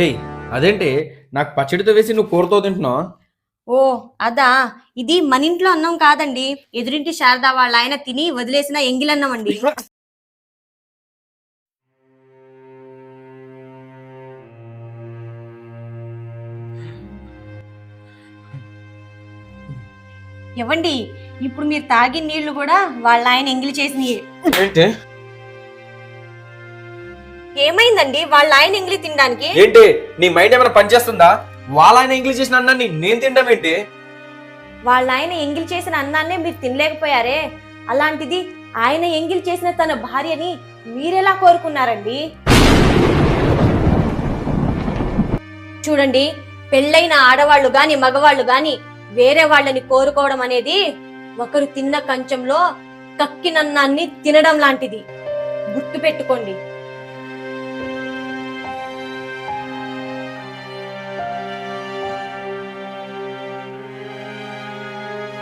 ఏయ్ అదేంటి? నాకు పచ్చడితో వేసి నువ్వు కూరతో తింటున్నావు? ఓ అదా. ఇది మన ఇంట్లో అన్నం కాదండి. ఎదురింటి శారద వాళ్ళ ఆయన తిని వదిలేసిన ఎంగిలన్నం అండి. ఎవండి ఇప్పుడు మీరు తాగిన నీళ్ళు కూడా వాళ్ళ ఆయన ఎంగిలి చేసినయే. ఏంటి? ఏమైందండి? వాళ్ళ ఆయన ఎంగిలి తినడానికి? ఏంటి? నీ మైండ్ ఏమైనా పనిచేస్తుందా వాళ్ళ ఆయన ఇంగ్లీష్ చేసిన అన్నాన్ని నేను తింటాం ఏంటి? వాళ్ళ ఆయన ఎంగిల్ చేసిన అన్నాన్నే మీరు తినలేకపోయారే? అలాంటిది ఆయన ఎంగిల్ చేసిన తన భార్యని మీరెలా కోరుకున్నారండి? చూడండి పెళ్ళైన ఆడవాళ్ళు గాని మగవాళ్ళు గాని వేరే వాళ్ళని కోరుకోవడం అనేది ఒకరు తిన్న కంచంలో కక్కినన్నాన్ని తినడం లాంటిది. గుర్తు పెట్టుకోండి